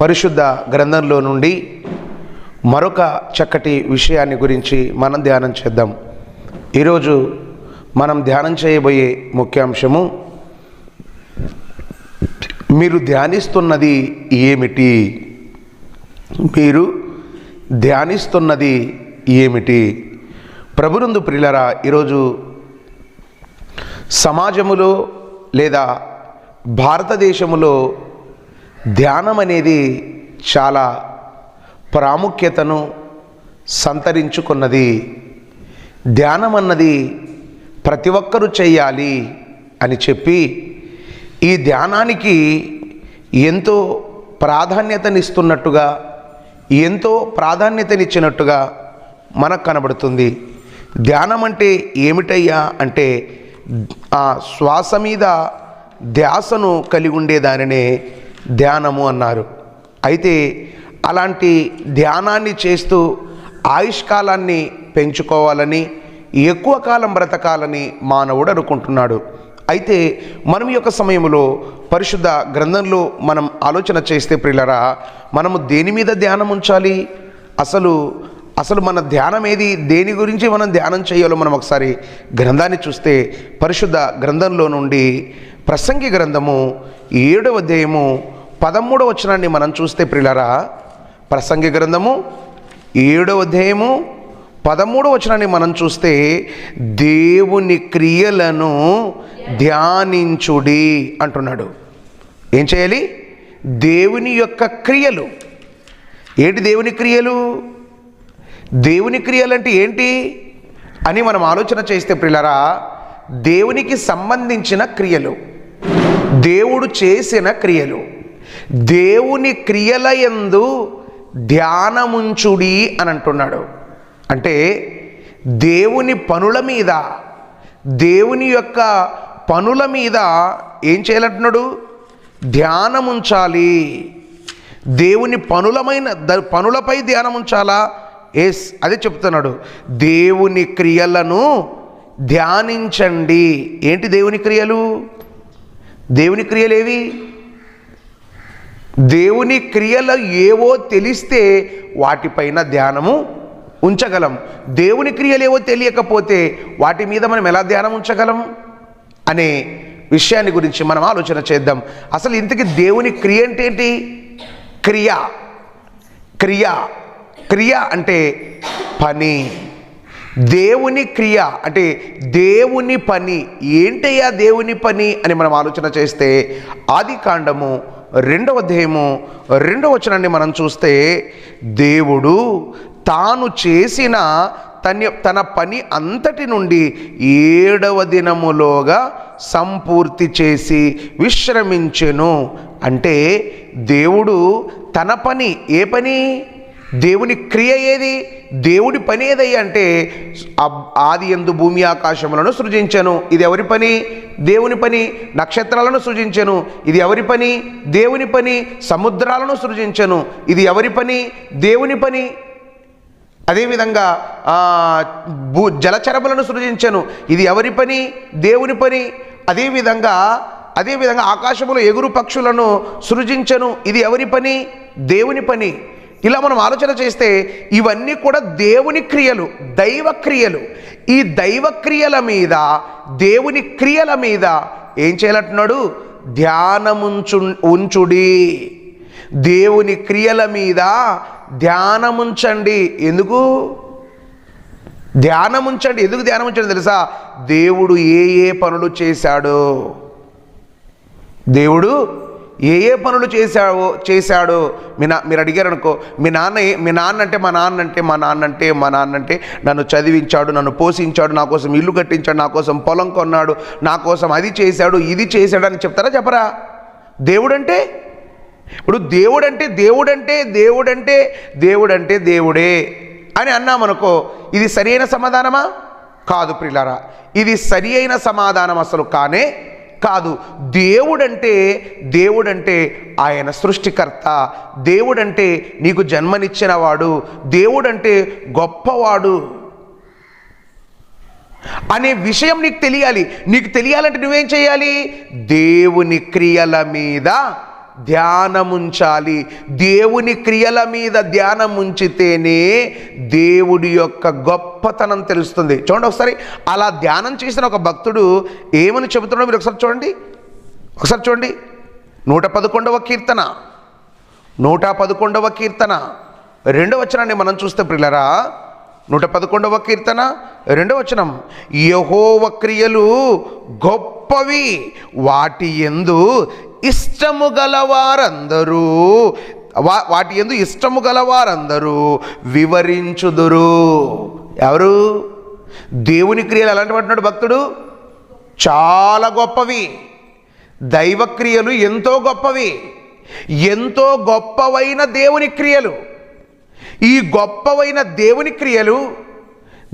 పరిశుద్ధ గ్రంథంలో నుండి మరొక చక్కటి విషయాన్ని గురించి మనం ధ్యానం చేద్దాం. ఈరోజు మనం ధ్యానం చేయబోయే ముఖ్యాంశము మీరు ధ్యానిస్తున్నది ఏమిటి? మీరు ధ్యానిస్తున్నది ఏమిటి? ప్రభునందు ప్రిలరా ఈరోజు సమాజములో లేదా భారతదేశములో ధ్యానం అనేది చాలా ప్రాముఖ్యతను సంతరించుకున్నది. ధ్యానం అన్నది ప్రతి ఒక్కరూ చేయాలి అని చెప్పి ఈ ధ్యానానికి ఎంతో ప్రాధాన్యతనిస్తున్నట్టుగా ఎంతో ప్రాధాన్యతనిచ్చినట్టుగా మనకు కనబడుతుంది. ధ్యానం అంటే ఏమిటయ్యా అంటే ఆ శ్వాస మీద ధ్యాసను కలిగి ఉండేదానినే ధ్యానము అన్నారు. అయితే అలాంటి ధ్యానాన్ని చేస్తూ ఆయుష్కాలాన్ని పెంచుకోవాలని ఎక్కువ కాలం బ్రతకాలని మానవుడు అనుకుంటున్నాడు. అయితే మనం యొక్క సమయంలో పరిశుద్ధ గ్రంథంలో మనం ఆలోచన చేస్తే ప్రిల్లరా మనము దేని మీద ధ్యానం ఉంచాలి? అసలు అసలు మన ధ్యానం ఏది? దేని గురించి మనం ధ్యానం చేయాలో మనం ఒకసారి గ్రంథాన్ని చూస్తే పరిశుద్ధ గ్రంథంలో నుండి ప్రసంగి గ్రంథము ఏడవ అధ్యాయము పదమూడవ వచనాన్ని మనం చూస్తే ప్రిలరా ప్రసంగి గ్రంథము ఏడవ అధ్యాయము పదమూడవ వచనాన్ని మనం చూస్తే దేవుని క్రియలను ధ్యానించుడి అంటున్నాడు. ఏం చేయాలి? దేవుని యొక్క క్రియలు. ఏంటి దేవుని క్రియలు? దేవుని క్రియలు అంటే ఏంటి అని మనం ఆలోచన చేస్తే ప్రిలరా దేవునికి సంబంధించిన క్రియలు. దేవుడు చేసిన క్రియలు. దేవుని క్రియల యందు ధ్యానముంచుడి అని అంటున్నాడు. అంటే దేవుని పనుల మీద దేవుని యొక్క పనుల మీద ఏం చేయాలంటున్నాడు? ధ్యానముంచాలి. దేవుని పనులమైన ద పనులపై ధ్యానం ఉంచాలా ఎస్ అదే చెప్తున్నాడు. దేవుని క్రియలను ధ్యానించండి. ఏంటి దేవుని క్రియలు? దేవుని క్రియలేవి? దేవుని క్రియలు ఏవో తెలిస్తే వాటిపైన ధ్యానము ఉంచగలం. దేవుని క్రియలు ఏవో తెలియకపోతే వాటి మీద మనం ఎలా ధ్యానం ఉంచగలం? అనే విషయాన్ని గురించి మనం ఆలోచన చేద్దాం. అసలు ఇంతకీ దేవుని క్రియ అంటే ఏంటి? క్రియ. క్రియ. క్రియ అంటే పని. దేవుని క్రియ అంటే దేవుని పని. ఏంటయ్యా దేవుని పని అని మనం ఆలోచన చేస్తే ఆది కాండము రెండవ అధ్యాయము రెండవ వచనాన్ని మనం చూస్తే దేవుడు తాను చేసిన తన తన పని అంతటి నుండి ఏడవ దినములోగా సంపూర్తి చేసి విశ్రమించెను. అంటే దేవుడు తన పని ఏ పని? దేవుని క్రియ ఏది? దేవుడి పని ఏదై అంటే ఆది ఎందు భూమి ఆకాశములను సృజించను. ఇది ఎవరి పని? దేవుని పని. నక్షత్రాలను సృజించను. ఇది ఎవరి పని? దేవుని పని. సముద్రాలను సృజించను. ఇది ఎవరి పని? దేవుని పని. అదేవిధంగా భూ జలచరములను సృజించను. ఇది ఎవరి పని? దేవుని పని. అదేవిధంగా అదేవిధంగా ఆకాశములో ఎగురు పక్షులను సృజించను. ఇది ఎవరి పని? దేవుని పని. ఇలా మనం ఆలోచన చేస్తే ఇవన్నీ కూడా దేవుని క్రియలు దైవ క్రియలు. ఈ దైవ క్రియల మీద దేవుని క్రియల మీద ఏం చేయాలంటున్నాడు? ధ్యానముంచు ఉంచుడి. దేవుని క్రియల మీద ధ్యానముంచండి. ఎందుకు? ధ్యానముంచండి. ఎందుకు ధ్యానముంచండి తెలుసా? దేవుడు ఏ ఏ పనులు చేశాడో. దేవుడు ఏ ఏ పనులు చేశావో చేశాడో మీ నా మీరు అడిగారనుకో మీ నాన్న ఏ- మీ నాన్న అంటే మా నాన్న అంటే మా నాన్న అంటే మా నాన్న అంటే నన్ను చదివించాడు నన్ను పోషించాడు నా కోసం ఇల్లు కట్టించాడు నా కోసం పొలం కొన్నాడు నా కోసం అది చేశాడు ఇది చేశాడు అని చెప్తారా చెప్పరా? దేవుడంటే? ఇప్పుడు దేవుడంటే దేవుడంటే దేవుడంటే దేవుడంటే దేవుడే అని అన్నామనుకో ఇది సరైన సమాధానమా? కాదు ప్రిలారా ఇది సరి అయిన సమాధానం అసలు కానే కాదు దేవుడంటే దేవుడంటే ఆయన సృష్టికర్త. దేవుడంటే నీకు జన్మనిచ్చినవాడు. దేవుడంటే గొప్పవాడు. అనే విషయం నీకు తెలియాలి. నీకు తెలియాలంటే నువ్వేం చేయాలి? దేవుని క్రియల మీద ధ్యానముంచాలి. దేవుని క్రియల మీద ధ్యానం ఉంచితేనే దేవుడి యొక్క గొప్పతనం తెలుస్తుంది. చూడండి ఒకసారి అలా ధ్యానం చేసిన ఒక భక్తుడు ఏమని చెబుతున్నాడో మీరు ఒకసారి చూడండి. ఒకసారి చూడండి. నూట పదకొండవ కీర్తన. నూట పదకొండవ కీర్తన. రెండవ వచనాన్ని మనం చూస్తే ప్రిల్లరా నూట పదకొండవ కీర్తన రెండవ వచనం. యహోవ క్రియలు గొప్పవి వాటి ఎందు ఇష్టము గలవారందరూ. వా వాటి ఎందు ఇష్టము గలవారందరూ వివరించుదురు. ఎవరు? దేవుని క్రియలు ఎలాంటి అంటున్నాడు భక్తుడు? చాలా గొప్పవి. దైవక్రియలు ఎంతో గొప్పవి. ఎంతో గొప్పవైన దేవుని క్రియలు. ఈ గొప్పవైన దేవుని క్రియలు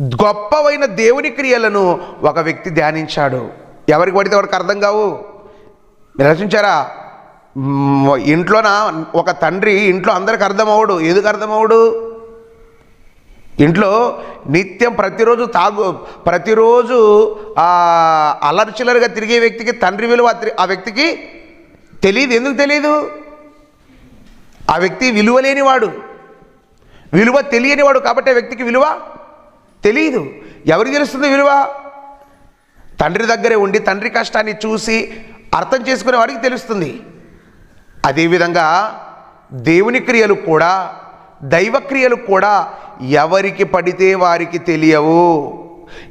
గొప్పవైన దేవుని క్రియలను ఒక వ్యక్తి ధ్యానించాడు. ఎవరికి పడితే వాడికి అర్థం కావు? మీరు రచించారా ఇంట్లోన? ఒక తండ్రి ఇంట్లో అందరికి అర్థమవుడు. ఎందుకు అర్థమవుడు? ఇంట్లో నిత్యం ప్రతిరోజు తాగు ప్రతిరోజు ఆ, తిరిగే వ్యక్తికి తండ్రి విలువ ఆ ఆ వ్యక్తికి తెలియదు. ఎందుకు తెలియదు? ఆ వ్యక్తి విలువ లేనివాడు. విలువ తెలియనివాడు కాబట్టి ఆ వ్యక్తికి విలువ తెలియదు. ఎవరికి తెలుస్తుంది విలువ? తండ్రి దగ్గరే ఉండి తండ్రి కష్టాన్ని చూసి అర్థం చేసుకునే వాడికి తెలుస్తుంది. అదేవిధంగా దేవుని క్రియలు కూడా దైవక్రియలు కూడా ఎవరికి పడితే వారికి తెలియవు.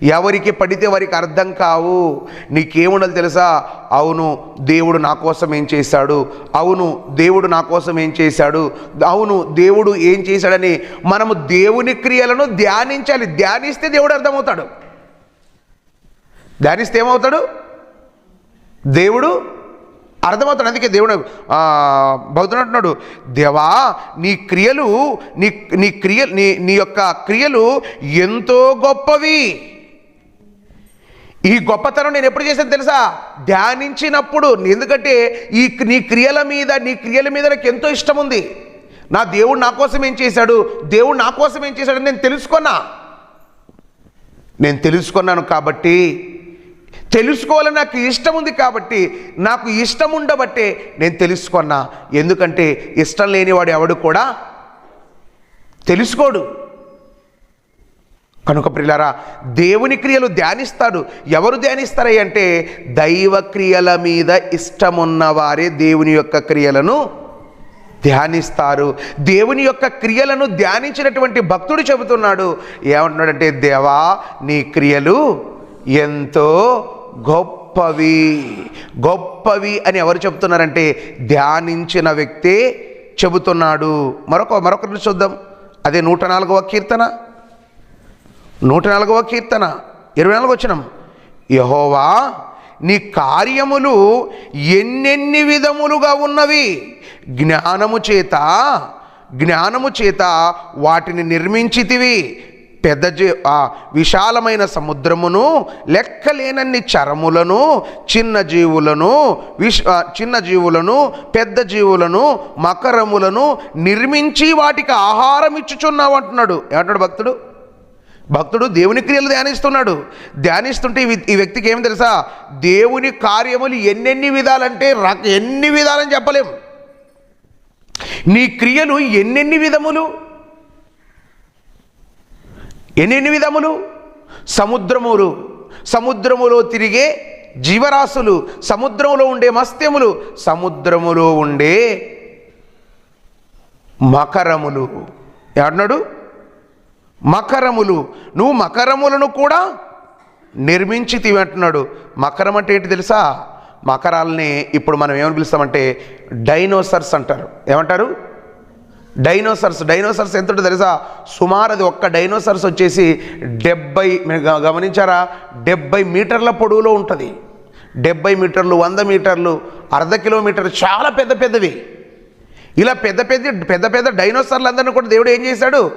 ఎవరికి పడితే వారికి అర్థం కావు. నీకేముండాలి తెలుసా? అవును దేవుడు నా కోసం ఏం చేశాడు? అవును దేవుడు నా కోసం ఏం చేశాడు? అవును దేవుడు ఏం చేశాడని మనము దేవుని క్రియలను ధ్యానించాలి. ధ్యానిస్తే దేవుడు అర్థమవుతాడు. ధ్యానిస్తే ఏమవుతాడు? దేవుడు అర్థమవుతాడు. అందుకే దేవుడు భక్తుడు అంటున్నాడు దేవా నీ క్రియలు నీ నీ క్రియ నీ నీ యొక్క క్రియలు ఎంతో గొప్పవి. ఈ గొప్పతనం నేను ఎప్పుడు చేశాను తెలుసా? ధ్యానించినప్పుడు. ఎందుకంటే ఈ నీ క్రియల మీద నీ క్రియల మీద నాకు ఎంతో ఇష్టం ఉంది. నా దేవుడు నా కోసం ఏం చేశాడు? దేవుడు నా కోసం ఏం చేశాడని నేను తెలుసుకున్నా. నేను తెలుసుకున్నాను కాబట్టి తెలుసుకోవాలని నాకు ఇష్టం ఉంది కాబట్టి నాకు ఇష్టం ఉండబట్టే నేను తెలుసుకున్నా. ఎందుకంటే ఇష్టం లేనివాడు ఎవడు కూడా తెలుసుకోడు. కనుక ప్రిలారా దేవుని క్రియలు ధ్యానిస్తాడు. ఎవరు ధ్యానిస్తారై అంటే దైవ క్రియల మీద ఇష్టమున్న వారే దేవుని యొక్క క్రియలను ధ్యానిస్తారు. దేవుని యొక్క క్రియలను ధ్యానించినటువంటి భక్తుడు చెబుతున్నాడు. ఏమంటున్నాడంటే దేవా నీ క్రియలు ఎంతో గొప్పవి. గొప్పవి అని ఎవరు చెబుతున్నారంటే ధ్యానించిన వ్యక్తే చెబుతున్నాడు. మరొక మరొకరిని చూద్దాం. అదే నూట నాలుగవ కీర్తన. నూట నాలుగవ కీర్తన. ఇరవై నాలుగు వచ్చినం యహోవా నీ కార్యములు ఎన్నెన్ని విధములుగా ఉన్నవి? జ్ఞానము చేత జ్ఞానము చేత వాటిని నిర్మించితివి. పెద్ద జీ ఆ విశాలమైన సముద్రమును లెక్కలేనన్ని చరములను చిన్న జీవులను విశ్ చిన్న జీవులను పెద్ద జీవులను మకరములను నిర్మించి వాటికి ఆహారం ఇచ్చుచున్నావు అంటున్నాడు. ఏమంటాడు భక్తుడు? భక్తుడు దేవుని క్రియలు ధ్యానిస్తున్నాడు. ధ్యానిస్తుంటే ఈ ఈ వ్యక్తికి ఏం తెలుసా? దేవుని కార్యములు ఎన్నెన్ని విధాలంటే రక ఎన్ని విధాలని చెప్పలేం. నీ క్రియలు ఎన్నెన్ని విధములు? ఎన్ని విధములు? సముద్రములు. సముద్రములో తిరిగే జీవరాశులు సముద్రములో ఉండే మత్స్యములు సముద్రములో ఉండే మకరములు. ఏమన్నాడు మకరములు. నువ్వు మకరములను కూడా నిర్మించితివి అంటున్నాడు మకరం అంటే ఏంటి తెలుసా? మకరాలని ఇప్పుడు మనం ఏమని పిలుస్తామంటే డైనోసర్స్ అంటారు. ఏమంటారు? డైనోసర్స్ డైనోసర్స్ ఎంత తెలుసా? సుమారు అది ఒక్క డైనోసర్స్ వచ్చేసి డెబ్బై మీరు గమనించారా? డెబ్బై మీటర్ల పొడవులో ఉంటుంది. డెబ్బై మీటర్లు వంద మీటర్లు అర్ధ కిలోమీటర్ చాలా పెద్ద పెద్దవి. ఇలా పెద్ద పెద్ద పెద్ద పెద్ద డైనోసార్లందరినీ కూడా దేవుడు ఏం చేశాడు?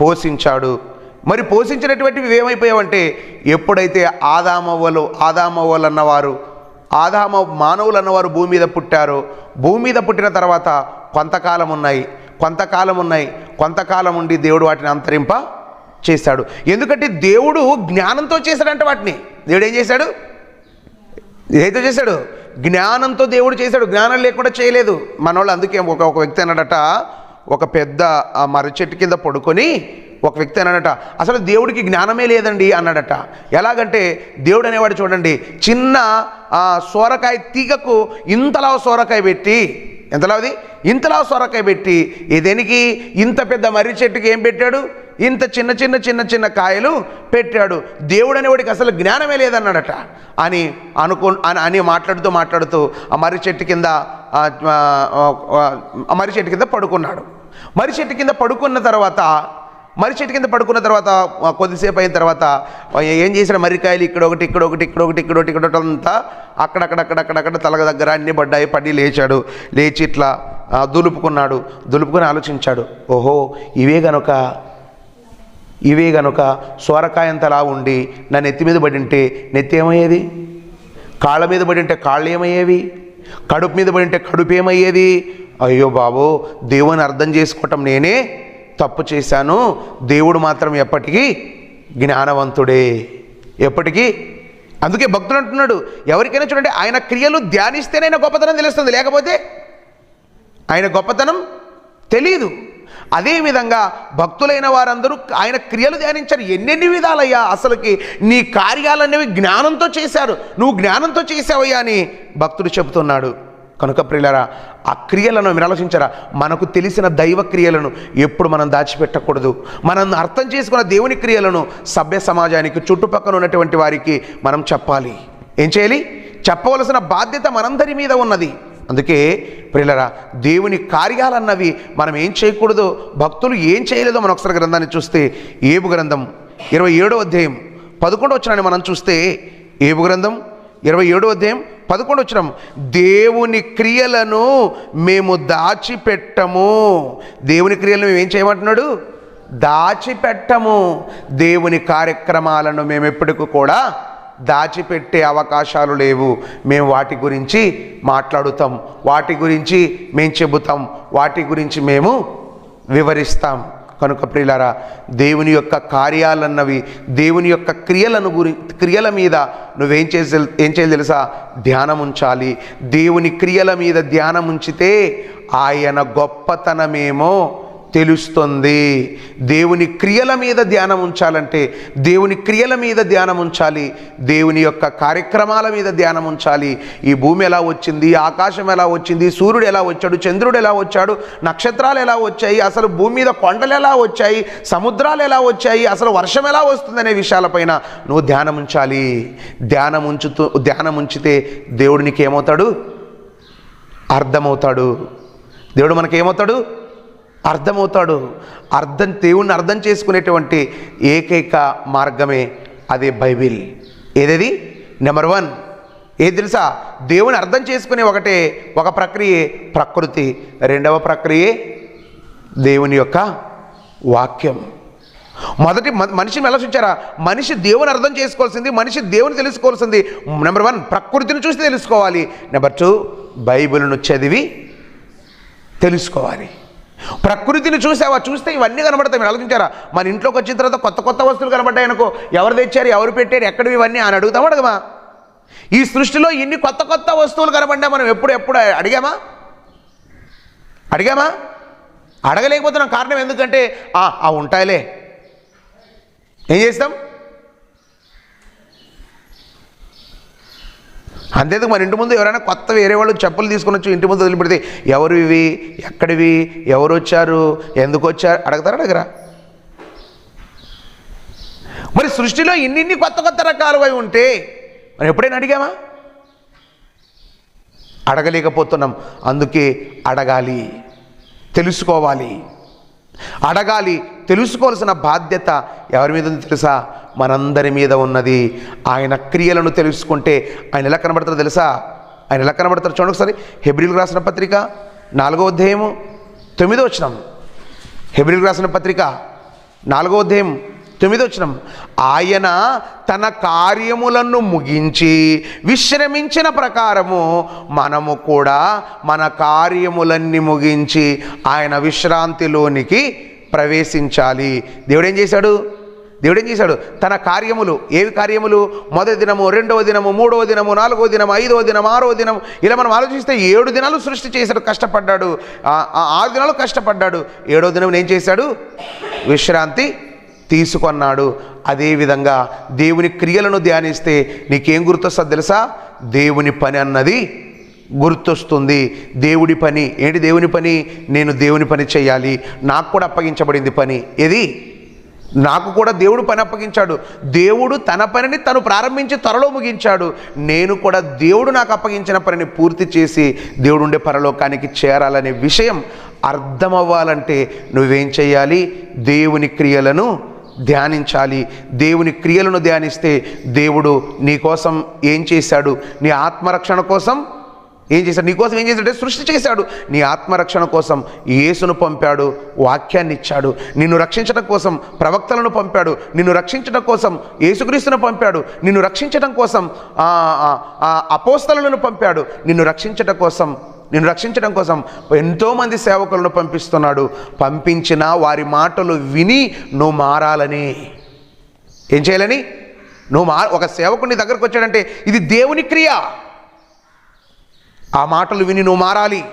పోషించాడు. మరి పోషించినటువంటివి ఏమైపోయావంటే ఎప్పుడైతే ఆదామవ్వలు ఆదామవ్వలు అన్నవారు ఆదామ మానవులు అన్నవారు భూమి మీద పుట్టారో భూమి మీద పుట్టిన తర్వాత కొంతకాలం ఉన్నాయి కొంతకాలం ఉన్నాయి కొంతకాలం ఉండి దేవుడు వాటిని అంతరింప చేశాడు ఎందుకంటే దేవుడు జ్ఞానంతో చేశాడంట వాటిని. దేవుడు ఏం చేశాడు? ఏదైతే చేశాడు? జ్ఞానంతో దేవుడు చేశాడు. జ్ఞానం లేకుండా చేయలేదు. మనోళ్ళు అందుకే ఒక ఒక వ్యక్తి అన్నాడట ఒక పెద్ద ఆ మర్రి చెట్టు కింద పడుకొని ఒక వ్యక్తి అన్నాడట అసలు దేవుడికి జ్ఞానమే లేదండి అన్నాడట. ఎలాగంటే దేవుడు అనేవాడు చూడండి చిన్న ఆ, సోరకాయ తీగకు ఇంతలా సోరకాయ పెట్టి ఎంతలాది ఇంతలా సొరకాయ పెట్టి ఈ దేనికి? ఇంత పెద్ద మర్రి చెట్టుకి ఏం పెట్టాడు? ఇంత చిన్న చిన్న చిన్న చిన్న కాయలు పెట్టాడు. దేవుడు అనేవాడికి అసలు జ్ఞానమే లేదన్నాడట. అని అనుకో అని అని మాట్లాడుతూ మాట్లాడుతూ ఆ మర్రి చెట్టు కింద మర్రి చెట్టు కింద పడుకున్నాడు. మర్రి చెట్టు కింద పడుకున్న తర్వాత మర్రి చెట్టు కింద పడుకున్న తర్వాత కొద్దిసేపు అయిన తర్వాత ఏం చేసిన మర్రికాయలు ఇక్కడ ఒకటి ఇక్కడ ఒకటి ఇక్కడ ఒకటి ఇక్కడ ఒకటి ఇక్కడ ఒకటి అంతా అక్కడక్కడక్కడక్కడక్కడ తలగ దగ్గర అన్ని పడ్డాయి. పడి లేచాడు. లేచి ఇట్లా దులుపుకున్నాడు. దులుపుకొని ఆలోచించాడు. ఓహో ఇవే గనుక ఇవే గనుక సోరకాయంతలా ఉండి నా నెత్తి మీద పడింటే నెత్తి ఏమయ్యేది కాళ్ళ మీద పడింటే కాళ్ళు ఏమయ్యేవి కడుపు మీద పడింటే కడుపు ఏమయ్యేది అయ్యో బాబు దేవుని అర్థం చేసుకోవటం నేనే తప్పు చేశాను దేవుడు మాత్రం ఎప్పటికీ జ్ఞానవంతుడే. ఎప్పటికీ? అందుకే భక్తులు అంటున్నాడు ఎవరికైనా చూడండి ఆయన క్రియలు ధ్యానిస్తేనే ఆయన గొప్పతనం తెలుస్తుంది లేకపోతే ఆయన గొప్పతనం తెలియదు. అదేవిధంగా భక్తులైన వారందరూ ఆయన క్రియలు ధ్యానించారు ఎన్నెన్ని విధాలయ్యా అసలుకి నీ కార్యాలనేవి జ్ఞానంతో చేశారు నువ్వు జ్ఞానంతో చేసావయ్యా అని భక్తుడు చెబుతున్నాడు. కనుక ప్రియులరా ఆ క్రియలను మీరు మనకు తెలిసిన దైవ క్రియలను ఎప్పుడు మనం దాచిపెట్టకూడదు. మనం అర్థం చేసుకున్న దేవుని క్రియలను సభ్య సమాజానికి చుట్టుపక్కల ఉన్నటువంటి వారికి మనం చెప్పాలి. ఏం చేయాలి? చెప్పవలసిన బాధ్యత మనందరి మీద ఉన్నది. అందుకే ప్రియులరా దేవుని కార్యాలన్నవి మనం ఏం చేయకూడదో భక్తులు ఏం చేయలేదో మనం ఒకసారి గ్రంథాన్ని చూస్తే ఏబు గ్రంథం ఇరవై ఏడో అధ్యాయం పదకొండు వచ్చినాన్ని మనం చూస్తే ఏబు గ్రంథం ఇరవై ఏడో అధ్యాయం పదకొండు వచ్చినాం దేవుని క్రియలను మేము దాచిపెట్టము. దేవుని క్రియలను మేము ఏం చేయమంటున్నాడు? దాచిపెట్టము. దేవుని కార్యక్రమాలను మేము ఎప్పటికీ కూడా దాచిపెట్టే అవకాశాలు లేవు. మేము వాటి గురించి మాట్లాడుతాం. వాటి గురించి మేము చెబుతాం. వాటి గురించి మేము వివరిస్తాం. కనుక ప్రియులారా దేవుని యొక్క కార్యాలన్నవి దేవుని యొక్క క్రియలను గురి క్రియల మీద నువ్వేం చేసే ఏం చేయాలి తెలుసా? ధ్యానం ఉంచాలి. దేవుని క్రియల మీద ధ్యానం ఉంచితే ఆయన గొప్పతనమేమో తెలుస్తుంది. దేవుని క్రియల మీద ధ్యానం ఉంచాలంటే దేవుని క్రియల మీద ధ్యానం ఉంచాలి. దేవుని యొక్క కార్యక్రమాల మీద ధ్యానం ఉంచాలి. ఈ భూమి ఎలా వచ్చింది? ఆకాశం ఎలా వచ్చింది? సూర్యుడు ఎలా వచ్చాడు? చంద్రుడు ఎలా వచ్చాడు? నక్షత్రాలు ఎలా వచ్చాయి? అసలు భూమి మీద కొండలు ఎలా వచ్చాయి? సముద్రాలు ఎలా వచ్చాయి? అసలు వర్షం ఎలా వస్తుందనే విషయాలపైన నువ్వు ధ్యానం ఉంచాలి. ధ్యానం ఉంచుతూ ధ్యానం ఉంచితే దేవుడు నీకేమవుతాడు? అర్థమవుతాడు. దేవుడు మనకేమవుతాడు? అర్థమవుతాడు. అర్థం దేవుణ్ణి అర్థం చేసుకునేటువంటి ఏకైక మార్గమే అదే బైబిల్. ఏదేది? Number one. ఏది తెలుసా? దేవుని అర్థం చేసుకునే ఒకటే ఒక ప్రక్రియే ప్రకృతి. రెండవ ప్రక్రియే దేవుని యొక్క వాక్యం. మొదటి మ- మనిషిని చూచారా మనిషి దేవుని అర్థం చేసుకోవాల్సింది మనిషి దేవుని తెలుసుకోవాల్సింది. నెంబర్ వన్ ప్రకృతిని చూసి తెలుసుకోవాలి. నెంబర్ టూ బైబిల్ను చదివి తెలుసుకోవాలి. ప్రకృతిని చూసావా? చూస్తే ఇవన్నీ కనబడతాయి. మీరు ఆలోచించారా? మన ఇంట్లోకి వచ్చిన తర్వాత కొత్త కొత్త వస్తువులు కనబడ్డాయి అనుకో ఎవరు తెచ్చారు ఎవరు పెట్టారు ఎక్కడ ఇవన్నీ అని అడుగుతాం అడగమా? ఈ సృష్టిలో ఇన్ని కొత్త కొత్త వస్తువులు కనబడ్డా మనం ఎప్పుడు ఎప్పుడు అడిగామా? అడిగామా? అడగలేకపోతున్నాం. కారణం ఎందుకంటే "ఆ, ఆ ఉంటాయిలే. ఏం చేస్తాం? అంతేందుకు మన ఇంటి ముందు ఎవరైనా కొత్త వేరే వాళ్ళు చెప్పులు తీసుకొని వచ్చి ఇంటి ముందు వదిలిపెడితే ఎవరు ఇవి? ఎక్కడివి? ఎవరు వచ్చారు? ఎందుకు వచ్చారు? అడగతారా అడగరా మరి సృష్టిలో ఇన్నిన్ని కొత్త కొత్త రకాలు అవి ఉంటే మనం ఎప్పుడైనా అడిగామా? అడగలేకపోతున్నాం. అందుకే అడగాలి. తెలుసుకోవాలి. అడగాలి. తెలుసుకోవాల్సిన బాధ్యత ఎవరి మీద ఉంది తెలుసా? మనందరి మీద ఉన్నది. ఆయన క్రియలను తెలుసుకుంటే ఆయన ఎలా కనబడతారు తెలుసా? ఆయన ఎలా కనబడతారు చూడండి ఒకసారి. హెబ్రిల్ రాసిన పత్రిక నాలుగో అధ్యాయము తొమ్మిదో వచ్చినాం హెబ్రిల్ రాసిన పత్రిక నాలుగో అధ్యాయం తొమ్మిదో వచ్చినాం ఆయన తన కార్యములను ముగించి విశ్రమించిన ప్రకారము మనము కూడా మన కార్యములన్నీ ముగించి ఆయన విశ్రాంతిలోనికి ప్రవేశించాలి. దేవుడు ఏం చేశాడు? దేవుడు ఏం చేశాడు? తన కార్యములు ఏవి కార్యములు? మొదటి దినము రెండవ దినము మూడవ దినము నాలుగవ దినము ఐదవ దినం ఆరవ దినం ఇలా మనం ఆలోచిస్తే ఏడు దినాలు సృష్టి చేశాడు కష్టపడ్డాడు. ఆ- ఆరు దినాలు కష్టపడ్డాడు. ఏడవ దినం ఏం చేశాడు? విశ్రాంతి తీసుకొన్నాడు. అదేవిధంగా దేవుని క్రియలను ధ్యానిస్తే నీకేం గుర్తొస్తుంది తెలుసా? దేవుని పని అన్నది గుర్తొస్తుంది. దేవుడి పని. ఏంటి దేవుని పని? నేను దేవుని పని చేయాలి. నాకు కూడా అప్పగించబడింది పని. ఏది? నాకు కూడా దేవుడు పని అప్పగించాడు. దేవుడు తన పనిని తను ప్రారంభించి త్వరలో ముగించాడు. నేను కూడా దేవుడు నాకు అప్పగించిన పనిని పూర్తి చేసి దేవుడు ఉండే పరలోకానికి చేరాలనే విషయం అర్థమవ్వాలంటే నువ్వేం చేయాలి? దేవుని క్రియలను ధ్యానించాలి. దేవుని క్రియలను ధ్యానిస్తే దేవుడు నీ కోసం ఏం చేశాడు? నీ ఆత్మరక్షణ కోసం ఏం చేశాడు? నీకోసం ఏం చేశాడు సృష్టి చేశాడు నీ ఆత్మరక్షణ కోసం యేసును పంపాడు వాక్యాన్ని ఇచ్చాడు. నిన్ను రక్షించడం కోసం ప్రవక్తలను పంపాడు. నిన్ను రక్షించడం కోసం యేసుక్రీస్తును పంపాడు. నిన్ను రక్షించడం కోసం ఆ, ఆ, ఆ అపోస్తలను పంపాడు. నిన్ను రక్షించడం కోసం నిన్ను రక్షించడం కోసం ఎంతోమంది సేవకులను పంపిస్తున్నాడు. పంపించిన వారి మాటలు విని నువ్వు మారాలని. ఏం చేయాలని? నువ్వు మా ఒక సేవకుని దగ్గరకు వచ్చాడంటే ఇది దేవుని క్రియ. ఆ మాటలు విని నువ్వు మారాలి.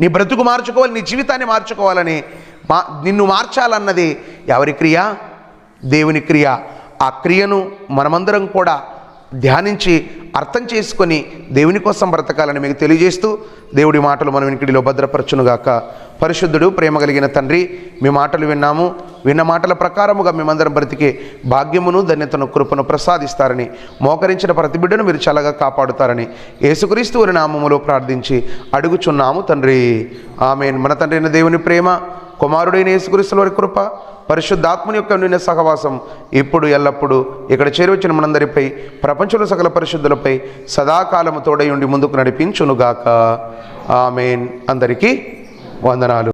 నీ బ్రతుకు మార్చుకోవాలి నీ జీవితాన్ని మార్చుకోవాలని మా నిన్ను మార్చాలన్నది ఎవరి క్రియ? దేవుని క్రియ. ఆ క్రియను మనమందరం కూడా ధ్యానించి అర్థం చేసుకొని దేవుని కోసం బ్రతకాలని మీకు తెలియజేస్తూ దేవుడి మాటలు మనం వినికిడిలో భద్రపరచునుగాక. పరిశుద్ధుడు ప్రేమ కలిగిన తండ్రి మీ మాటలు విన్నాము. విన్న మాటల ప్రకారముగా మేమందరం బ్రతికే భాగ్యమును ధన్యతను కృపను ప్రసాదిస్తారని మోకరించిన ప్రతి బిడ్డను మీరు చల్లగా కాపాడుతారని యేసుక్రీస్తు నామములో ప్రార్థించి అడుగుచున్నాము తండ్రి. ఆమెన్. మన తండ్రి అయిన దేవుని ప్రేమ కుమారుడైన యేసుక్రీస్తుల వారి కృప పరిశుద్ధాత్మని యొక్క నిన్న సహవాసం ఇప్పుడు ఎల్లప్పుడూ ఇక్కడ చేరువచ్చిన మనందరిపై ప్రపంచంలో సకల పరిశుద్ధులపై సదాకాలము తోడై ఉండి ముందుకు నడిపించునుగాక. ఆమెన్. అందరికీ వందనాలు.